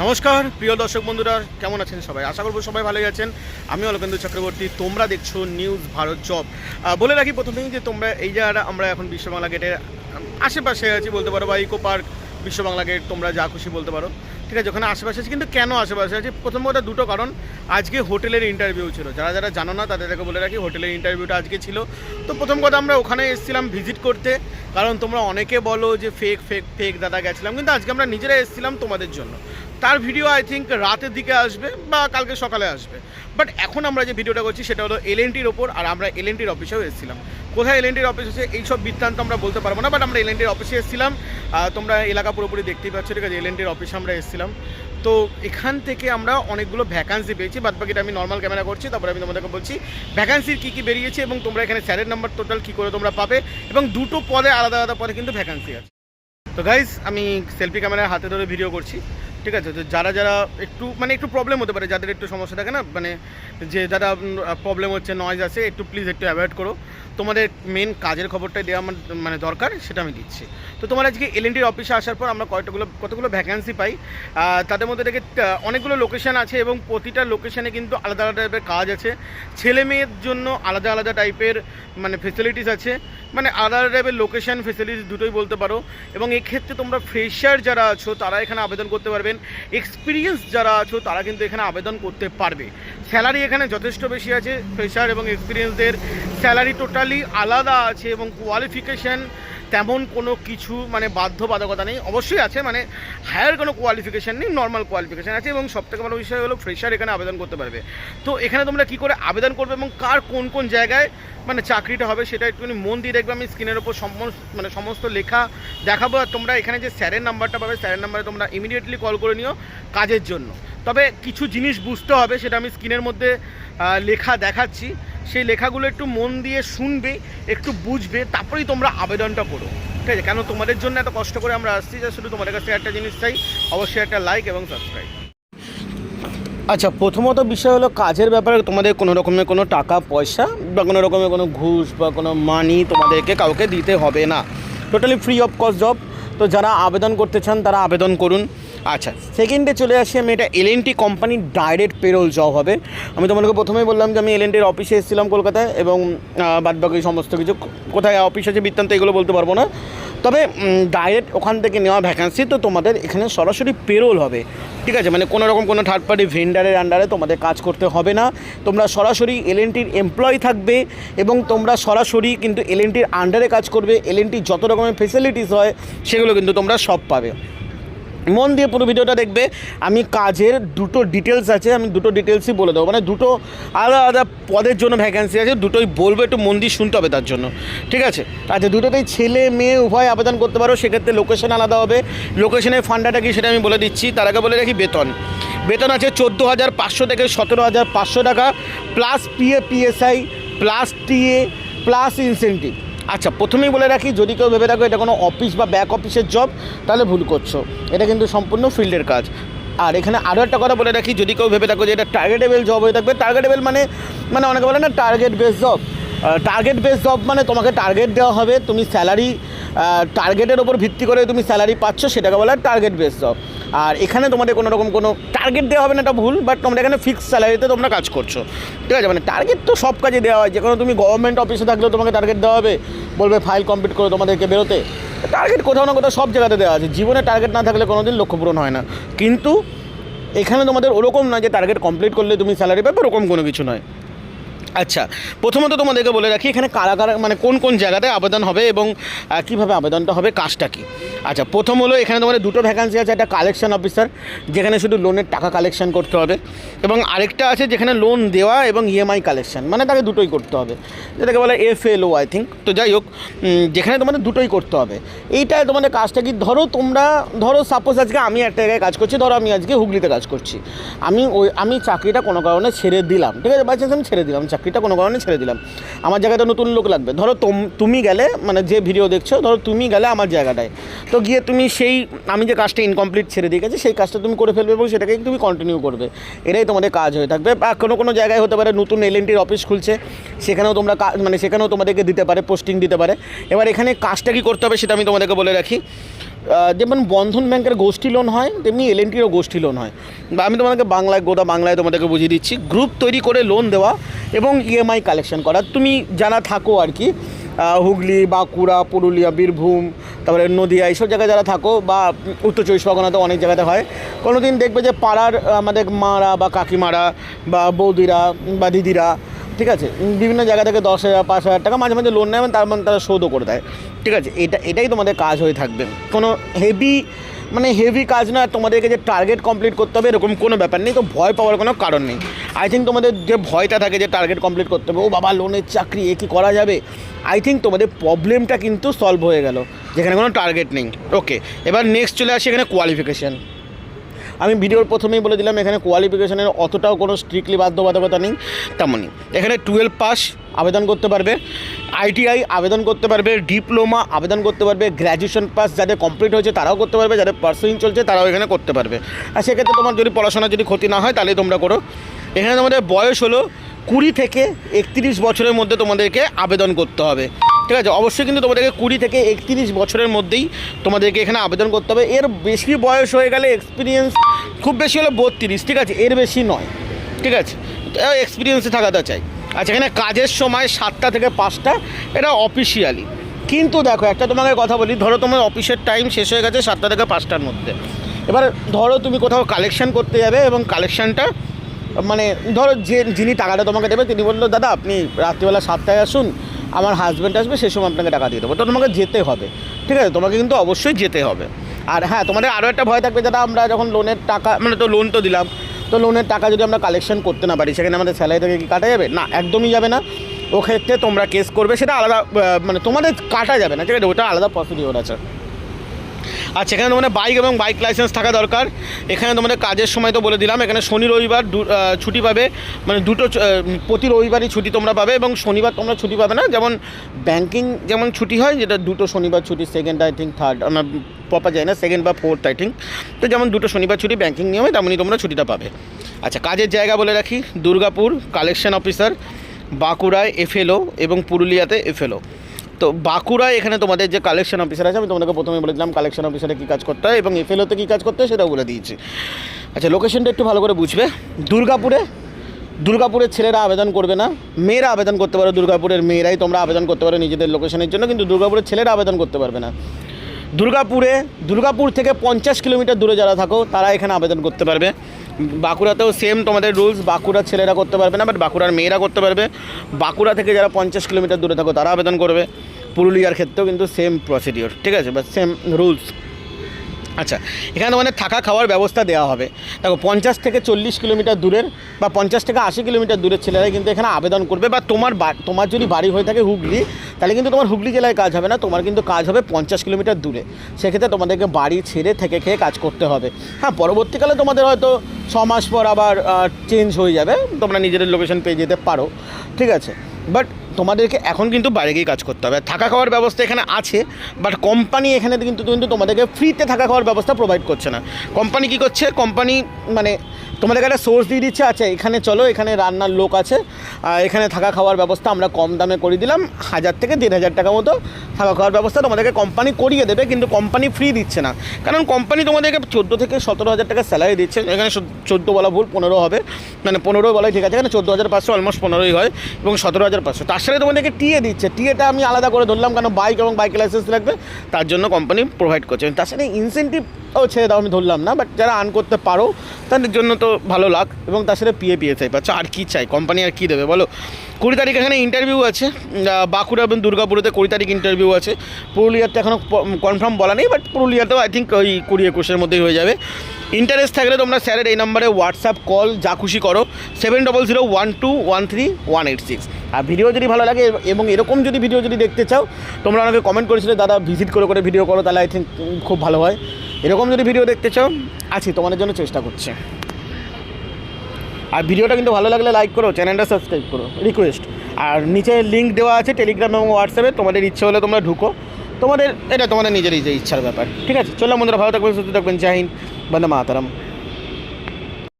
নমস্কার, প্রিয় দর্শক বন্ধুরা, কেমন আছেন সবাই? আশা করব সবাই ভালোই আছেন। আমি অলকেন্দু চক্রবর্তী, তোমরা দেখছ নিউজ ভারত জব বলে রাখি প্রথমেই যে তোমরা এই জায়গাটা আমরা এখন বিশ্ববাংলা গেটের আশেপাশে আছি বলতে পারো, বা ইকো পার্ক বিশ্ববাংলা গেট তোমরা যা খুশি বলতে পারো। ঠিক আছে, ওখানে আশেপাশে আছে, কিন্তু কেন আশেপাশে আছে? প্রথম কথা দুটো কারণ। আজকে হোটেলের ইন্টারভিউ ছিল। যারা যারা জানো না, তাদেরকে বলে রাখি হোটেলের ইন্টারভিউটা আজকে ছিল। তো প্রথম কথা আমরা ওখানে এসেছিলাম ভিজিট করতে। কারণ তোমরা অনেকে বলো যে ফেক ফেক ফেক দাদা গেছিলাম। কিন্তু আজকে আমরা নিজেরা এসেছিলাম তোমাদের জন্য। তার ভিডিও আই থিঙ্ক রাতের দিকে আসবে বা কালকে সকালে আসবে। বাট এখন আমরা যে ভিডিওটা করছি, সেটা হলো এলএনটির ওপর, আর আমরা এলএনটির অফিসেও এসেছিলাম। কোথায় এলএনটির অফিস আছে, এইসব বৃত্তান্ত আমরা বলতে পারব না বাট আমরা এলএনটির অফিসে এসেছিলাম। তোমরা এলাকা পুরোপুরি দেখতেই পাচ্ছ, ঠিক আছে? এলএনটির অফিসে আমরা এসেছিলাম। তো এখান থেকে আমরা অনেকগুলো ভ্যাকান্সি পেয়েছি বাদ বাকিটা আমি নর্মাল ক্যামেরা করছি, তারপরে আমি তোমাদেরকে বলছি ভ্যাকান্সির কী কী বেরিয়েছে এবং তোমরা এখানে স্যারের নাম্বার টোটাল কী করে তোমরা পাবে, এবং দুটো পদে আলাদা আলাদা পদে কিন্তু ভ্যাকান্সি আছে। তো গাইজ আমি সেলফি ক্যামেরার হাতে ধরে ভিডিও করছি। ঠিক আছে, তো যারা যারা একটু মানে একটু প্রবলেম হতে পারে, যাদের একটু সমস্যা থাকে না মানে যে যারা প্রবলেম হচ্ছে নয়েজ আছে, একটু প্লিজ একটু অ্যাভয়েড করো। তোমাদের মেন কাজের খবরটাই দেওয়া আমার মানে দরকার, সেটা আমি দিচ্ছি। তো তোমার আজকে এলএনটির অফিসে আসার পর আমরা কয়টাগুলো কতগুলো ভ্যাকেন্সি পাই তাদের মধ্যে থেকে অনেকগুলো লোকেশান আছে এবং প্রতিটা লোকেশানে কিন্তু আলাদা আলাদা টাইপের কাজ আছে। ছেলে মেয়ের জন্য আলাদা আলাদা টাইপের মানে ফেসিলিটিস আছে। মানে আলাদা টাইপের লোকেশান ফেসিলিটিস দুটোই বলতে পারো। এবং এক্ষেত্রে তোমরা ফ্রেশার যারা আছো, তারা এখানে আবেদন করতে পারবেন। এক্সপিরিয়েন্স যারা আছো, তারা কিন্তু এখানে আবেদন করতে পারবে। স্যালারি এখানে যথেষ্ট বেশি আছে ফ্রেশার এবং এক্সপিরিয়েন্সদের স্যালারি টোটালি আলাদা আছে এবং কোয়ালিফিকেশান তেমন কোনো কিছু মানে বাধ্যবাধকতা নেই। অবশ্যই আছে মানে হায়ার কোনো কোয়ালিফিকেশান নেই নর্মাল কোয়ালিফিকেশান আছে এবং সবথেকে ভালো বিষয় হলো ফ্রেশার এখানে আবেদন করতে পারবে। তো এখানে তোমরা কি করে আবেদন করবে এবং কার কোন কোন জায়গায় মানে চাকরিটা হবে সেটা একটুখানি মন দিয়ে দেখবে, আমি স্ক্রিনের ওপর সমস্ত মানে সমস্ত লেখা দেখাবো আর তোমরা এখানে যে স্যারের নাম্বারটা পাবে, স্যারের নাম্বারে তোমরা ইমিডিয়েটলি কল করে নিও কাজের জন্য। তবে কিছু জিনিস বুঝতে হবে, সেটা আমি স্ক্রিনের মধ্যে লেখা দেখাচ্ছি। সেই লেখাগুলো একটু মন দিয়ে শুনবে, একটু বুঝবে, তারপরেই তোমরা আবেদনটা করো। ঠিক আছে? কেন তোমাদের জন্য এত কষ্ট করে আমরা আসছি? যে শুধু তোমাদের কাছে একটা জিনিস চাই, অবশ্যই একটা লাইক এবং সাবস্ক্রাইব আচ্ছা প্রথমত বিষয় হলো কাজের ব্যাপারে তোমাদের কোনো রকমের কোনো টাকা, পয়সা বা কোনো রকমের কোনো ঘুষ বা কোনো মানি তোমাদেরকে কাউকে দিতে হবে না। Totally free of cost job তো যারা আবেদন করতে চান, তারা আবেদন করুন। আচ্ছা সেকেন্ডে চলে আসি আমি, এটা এলএনটি কোম্পানির ডাইরেক্ট পেরোল জব হবে। আমি তোমাদেরকে প্রথমেই বললাম যে আমি এলএনটির অফিসে এসেছিলাম কলকাতায় এবং বাদবাকি সমস্ত কিছু। কোথায় অফিস আছে, বৃত্তান্ত এগুলো বলতে পারব না। তবে ডাইরেক্ট ওখান থেকে নেওয়া ভ্যাকান্সি তো তোমাদের এখানে সরাসরি পেরোল হবে। ঠিক আছে? মানে কোনো রকম কোনো থার্ড পার্টি ভেন্ডারের আন্ডারে তোমাদের কাজ করতে হবে না। তোমরা সরাসরি এলএনটির এমপ্লয় থাকবে এবং তোমরা সরাসরি কিন্তু এলএনটির আন্ডারে কাজ করবে। এলএনটির যত রকমের ফেসিলিটিস হয়, সেগুলো কিন্তু তোমরা সব পাবে। মন দিয়ে পুরো ভিডিওটা দেখবে। আমি কাজের দুটো ডিটেলস আছে, আমি দুটো ডিটেলসই বলে দেবো। মানে দুটো আলাদা আলাদা পদের জন্য ভ্যাকেন্সি আছে, দুটোই বলব, একটু মন দিয়ে শুনতে হবে তার জন্য। ঠিক আছে? আচ্ছা দুটোতেই ছেলে, মেয়ে, উভয় আবেদন করতে পারো, সেক্ষেত্রে লোকেশন আলাদা হবে। লোকেশনের ফান্ডাটা কি সেটা আমি বলে দিচ্ছি। তার আগে বলে রাখি বেতন। বেতন আছে চোদ্দ হাজার পাঁচশো থেকে সতেরো হাজার পাঁচশো টাকা plus PA PSI plus TA plus incentive আচ্ছা প্রথমেই বলে রাখি, যদি কেউ ভেবে থাকো এটা কোনো অফিস বা ব্যাক অফিসের জব তাহলে ভুল করছ। এটা কিন্তু সম্পূর্ণ ফিল্ডের কাজ। আর এখানে আরও একটা কথা বলে রাখি, যদি কেউ ভেবে থাকো যে এটা টার্গেটেবল জব হয়ে থাকবে টার্গেটেবল মানে মানে অনেকে বলে না target base job target base job মানে তোমাকে টার্গেট দেওয়া হবে, তুমি স্যালারি টার্গেটের ওপর ভিত্তি করে তুমি স্যালারি পাচ্ছ, সেটাকে বলা টার্গেট বেস জব আর এখানে তোমাদের কোনো রকম কোনো টার্গেট দেওয়া হবে না, এটা ভুল বাট তোমরা এখানে ফিক্স স্যালারিতে তোমরা কাজ করছ। ঠিক আছে? মানে টার্গেট তো সব কাজে দেওয়া হয় যে কোনো তুমি গভর্নমেন্ট অফিসে থাকলেও তোমাকে টার্গেট দেওয়া হবে, বলবে ফাইল কমপ্লিট করে তোমাদেরকে বেরোতে। টার্গেট কোথাও না কোথাও সব জায়গাতে দেওয়া আছে, জীবনে টার্গেট না থাকলে কোনো দিন লক্ষ্য পূরণ হয় না। কিন্তু এখানে তোমাদের ওরকম নয় যে টার্গেট কমপ্লিট করলে তুমি স্যালারি পাবে, ওরকম কোনো কিছু নয়। আচ্ছা প্রথমত তোমাদেরকে বলে রাখি, এখানে কারা কারা মানে কোন কোন জায়গাতে আবেদন হবে এবং কীভাবে আবেদনটা হবে, কাজটা কী? আচ্ছা প্রথম হলো এখানে তোমাদের দুটো ভ্যাকান্সি আছে, একটা কালেকশন অফিসার যেখানে শুধু লোনের টাকা কালেকশন করতে হবে এবং আরেকটা আছে যেখানে লোন দেওয়া এবং ইএমআই কালেকশন মানে তাকে দুটোই করতে হবে। যেটাকে বলে F L O I think তো যাই হোক যেখানে তোমাদের দুটোই করতে হবে। এইটায় তোমাদের কাজটা কি? ধরো তোমরা, ধরো সাপোজ আজকে আমি একটা জায়গায় কাজ করছি, ধরো আমি আজকে হুগলিতে কাজ করছি। আমি ওই, আমি চাকরিটা কোনো কারণে ছেড়ে দিলাম, ঠিক আছে? বাই চান্স আমি ছেড়ে দিলাম চাকরিটা কোনো কারণে ছেড়ে দিলাম। আমার জায়গায় তো নতুন লোক লাগবে। ধরো তোম- গেলে মানে যে ভিডিও দেখছ, ধরো তুমি গেলে আমার জায়গাটায়। তো গিয়ে তুমি সেই, আমি যে কাজটা ইনকমপ্লিট ছেড়ে দিয়ে গেছি, সেই কাজটা তুমি করে ফেলবে এবং সেটাকেই তুমি কন্টিনিউ করবে। এটাই তোমাদের কাজ হয়ে থাকবে। বা কোনো কোনো জায়গায় হতে পারে নতুন এলএনটির অফিস খুলছে, সেখানেও তোমরা মানে সেখানেও তোমাদেরকে দিতে পারে পোস্টিং দিতে পারে। এবার এখানে কাজটা কি করতে হবে সেটা আমি তোমাদেরকে বলে রাখি। যেমন বন্ধন ব্যাংকের গোষ্ঠী লোন হয়, তেমনি এল এনটিরও গোষ্ঠী লোন হয়। বা আমি তোমাদেরকে বাংলায় গোদা বাংলায় তোমাদেরকে বুঝিয়ে দিচ্ছি গ্রুপ তৈরি করে লোন দেওয়া এবং ইএমআই কালেকশন করা। তুমি জানা থাকো আর কি হুগলি, বাঁকুড়া, পুরুলিয়া, বীরভূম, তারপরে নদীয়া, এইসব জায়গায় যারা থাকো বা উত্তর চব্বিশ পরগনাতে অনেক জায়গাতে হয় কোনো দিন দেখবে যে পাড়ার আমাদের মারা বা কাকিমারা বা বৌদিরা বা দিদিরা ঠিক আছে? বিভিন্ন জায়গা থেকে দশ হাজার, পাঁচ হাজার টাকা মাঝে মাঝে লোন এবং তার মানে তারা শোধও করে দেয়। ঠিক আছে? এটা, এটাই তোমাদের কাজ হয়ে থাকবে। কোনো হেভি মানে হেভি কাজ না তোমাদেরকে যে টার্গেট কমপ্লিট করতে হবে এরকম কোনো ব্যাপার নেই। তো ভয় পাওয়ার কোনো কারণ নেই। আই থিঙ্ক তোমাদের যে ভয়টা থাকে যে টার্গেট কমপ্লিট করতে হবে, ও বাবা লোনের চাকরি, এ কি করা যাবে? আই থিঙ্ক তোমাদের প্রবলেমটা কিন্তু সলভ হয়ে গেল, যেখানে কোনো টার্গেট নেই। ওকে এবার নেক্সট চলে আসি এখানে কোয়ালিফিকেশান আমি ভিডিওর প্রথমেই বলে দিলাম, এখানে কোয়ালিফিকেশনের অতটাও কোনো স্ট্রিক্টলি বাধ্যবাধকতা নেই, তেমনই। এখানে টুয়েলভ পাস আবেদন করতে পারবে আইটিআই আবেদন করতে পারবে ডিপ্লোমা আবেদন করতে পারবে গ্র্যাজুয়েশন পাস যাদের কমপ্লিট হয়েছে তারাও করতে পারবে, যাদের পার্সুইং চলছে তারাও এখানে করতে পারবে। আর সেক্ষেত্রে তোমার যদি পড়াশোনা যদি ক্ষতি না হয়, তাহলে তোমরা করো। এখানে তোমাদের বয়স হলো কুড়ি থেকে একত্রিশ বছরের মধ্যে তোমাদেরকে আবেদন করতে হবে। ঠিক আছে? অবশ্যই কিন্তু তোমাদেরকে কুড়ি থেকে একত্রিশ বছরের মধ্যেই তোমাদেরকে এখানে আবেদন করতে হবে। এর বেশি বয়স হয়ে গেলে এক্সপিরিয়েন্স খুব বেশি হলে বত্রিশ, ঠিক আছে? এর বেশি নয়, ঠিক আছে? এক্সপিরিয়েন্সে থাকাটা চাই। আচ্ছা এখানে কাজের সময় সাতটা থেকে পাঁচটা, এটা অফিসিয়ালি কিন্তু দেখো, একটা তোমাকে কথা বলি, ধরো তোমার অফিসের টাইম শেষ হয়ে গেছে সাতটা থেকে পাঁচটার মধ্যে। এবার ধরো তুমি কোথাও কালেকশান করতে যাবে এবং কালেকশনটা মানে ধরো যে যিনি টাকাটা তোমাকে দেবে, তিনি বলল, দাদা, আপনি রাত্রিবেলা সাতটায় আসুন, আমার হাজব্যান্ড আসবে, সে সময় আপনাকে টাকা দিয়ে দেবো। তো তোমাকে যেতে হবে, ঠিক আছে? তোমাকে কিন্তু অবশ্যই যেতে হবে। আর হ্যাঁ তোমাদের আরও একটা ভয় থাকবে, দাদা, আমরা যখন লোনের টাকা মানে তো লোন তো দিলাম, তো লোনের টাকা যদি আমরা কালেকশন করতে না পারি, সেখানে আমাদের স্যালারি থেকে কি কাটা যাবে? না, একদমই যাবে না। ও ক্ষেত্রে তোমরা কেস করবে, সেটা আলাদা মানে তোমাদের কাটা যাবে না, ঠিক আছে? ওটা আলাদা প্রসিডিওর আছে। আচ্ছা এখানে তোমাদের বাইক এবং বাইক লাইসেন্স থাকা দরকার। এখানে তোমাদের কাজের সময় তো বলে দিলাম, এখানে শনি, রবিবার ছুটি পাবে। মানে দুটো প্রতি রবিবারই ছুটি তোমরা পাবে এবং শনিবার তোমরা ছুটি পাবে না। যেমন ব্যাংকিং যেমন ছুটি হয়, যেটা দুটো শনিবার ছুটি সেকেন্ড আই থিঙ্ক থার্ড আমার পপা যায় না সেকেন্ড বা ফোর্থ আই থিঙ্ক তো যেমন দুটো শনিবার ছুটি ব্যাংকিং নিয়মে, তেমনই তোমরা ছুটিটা পাবে। আচ্ছা কাজের জায়গা বলে রাখি, দুর্গাপুর কালেকশন অফিসার বাঁকুড়ায় এফএলও এবং পুরুলিয়াতে এফএলও তো বাঁকুড়ায় এখানে তোমাদের যে কালেকশন অফিসার আছে, আমি তোমাদেরকে প্রথমে বলে দিলাম কালেকশন অফিসারে কী কাজ করতে হয় এবং এফএলওতে কী কাজ করতে হয় সেটাও বলে দিয়েছি। আচ্ছা লোকেশনটা একটু ভালো করে বুঝবে। দুর্গাপুরে, দুর্গাপুরের ছেলেরা আবেদন করবে না। মেয়েরা আবেদন করতে পারো, দুর্গাপুরের মেয়েরাই তোমরা আবেদন করতে পারো নিজেদের লোকেশনের জন্য, কিন্তু দুর্গাপুরের ছেলেরা আবেদন করতে পারবে না। দুর্গাপুরে, দুর্গাপুর থেকে পঞ্চাশ কিলোমিটার দূরে যারা থাকো, তারা এখানে আবেদন করতে পারবে। বাঁকুড়াতেও সেম তোমাদের রুলস বাঁকুড়ার ছেলেরা করতে পারবে না বাট বাঁকুড়ার মেয়েরা করতে পারবে। বাঁকুড়া থেকে যারা পঞ্চাশ কিলোমিটার দূরে থাকো, তারা আবেদন করবে। পুরুলিয়ার ক্ষেত্রেও কিন্তু সেম প্রসিডিওর ঠিক আছে? বা সেম রুলস আচ্ছা এখানে তোমাদের থাকা খাওয়ার ব্যবস্থা দেওয়া হবে। দেখো, পঞ্চাশ থেকে চল্লিশ কিলোমিটার দূরের বা পঞ্চাশ থেকে আশি কিলোমিটার দূরের ছেলেরাই কিন্তু এখানে আবেদন করবে বা তোমার তোমার যদি বাড়ি হয়ে থাকে হুগলি, তাহলে কিন্তু তোমার হুগলি জেলায় কাজ হবে না, তোমার কিন্তু কাজ হবে পঞ্চাশ কিলোমিটার দূরে। সেক্ষেত্রে তোমাদেরকে বাড়ি ছেড়ে থেকে খেয়ে কাজ করতে হবে। হ্যাঁ পরবর্তীকালে তোমাদের হয়তো ছ মাস পর আবার চেঞ্জ হয়ে যাবে। তোমরা নিজেদের লোকেশন পেয়ে যেতে পারো। ঠিক আছে? বাট তোমাদেরকে এখন কিন্তু বাইরে গিয়ে কাজ করতে হবে। থাকা খাওয়ার ব্যবস্থা এখানে আছে বাট কোম্পানি এখানে কিন্তু কিন্তু তোমাদেরকে ফ্রিতে থাকা খাওয়ার ব্যবস্থা প্রোভাইড করছে না। কোম্পানি কি করছে? কোম্পানি মানে তোমাদেরকে একটা সোর্স দিয়ে দিচ্ছে। আচ্ছা এখানে চলো, এখানে রান্নার লোক আছে। এখানে থাকা খাওয়ার ব্যবস্থা আমরা কম দামে করে দিলাম। হাজার থেকে দেড় হাজার টাকা মতো থাকা খাওয়ার ব্যবস্থা তোমাদেরকে কোম্পানি করিয়ে দেবে, কিন্তু কোম্পানি ফ্রি দিচ্ছে না। কারণ কোম্পানি তোমাদেরকে চোদ্দ থেকে সতেরো হাজার টাকা স্যালারি দিচ্ছে। এখানে চোদ্দ বলা ভুল, পনেরো হবে। মানে পনেরো বলাই ঠিক আছে, এখানে চোদ্দ হাজার পাঁচশো অলমোস্ট পনেরোই হয়, এবং সতেরো হাজার পাঁচশো। তার সাথে তোমাদেরকে টিএ দিচ্ছে। টিএটা আমি আলাদা করে ধরলাম কেন বাইক এবং বাইক লাইসেন্স লাগবে, তার জন্য কোম্পানি প্রোভাইড করছে। তার সাথে ইনসেন্টিভ ও, ছেড়ে দাও, আমি ধরলাম না বাট যারা আর্ন করতে পারো, তাদের জন্য তো ভালো লাগ এবং তার সাথে পিএ পিএ চাই পাচ্ছ আর কী চাই? কোম্পানি আর কী দেবে? বলো। কুড়ি তারিখ এখানে ইন্টারভিউ আছে বাঁকুড়া এবং দুর্গাপুরেতে কুড়ি তারিখ ইন্টারভিউ আছে। পুরুলিয়াতে এখনও কনফার্ম বলা নেই বাট পুরুলিয়াতেও আই থিঙ্ক ওই কুড়ি একুশের মধ্যেই হয়ে যাবে। ইন্টারেস্ট থাকলে তোমরা স্যারের এই নম্বরে হোয়াটসঅ্যাপ কল যা খুশি করো। Seven double zero one two one three one eight six আর ভিডিও যদি ভালো লাগে, এবং এরকম যদি ভিডিও যদি দেখতে চাও, তোমরা আমাকে কমেন্ট করেছিলে, দাদা ভিজিট করে করে ভিডিও করো, তাহলে আই থিঙ্ক খুব ভালো হয়। এরকম যদি ভিডিও দেখতে চাও, আছি, তোমাদের জন্য চেষ্টা করছি। আর ভিডিওটা কিন্তু ভালো লাগলে লাইক করো চ্যানেলটা সাবস্ক্রাইব করো রিকোয়েস্ট আর নিচে লিঙ্ক দেওয়া আছে টেলিগ্রাম এবং হোয়াটসঅ্যাপে তোমাদের ইচ্ছে হলে তোমরা ঢুকো। তোমাদের, এটা তোমাদের নিজের যে ইচ্ছার ব্যাপার। ঠিক আছে? চলো বন্ধুরা, ভালো থাকবেন, সুস্থ থাকবেন জাহিন বন্দে মাতারাম।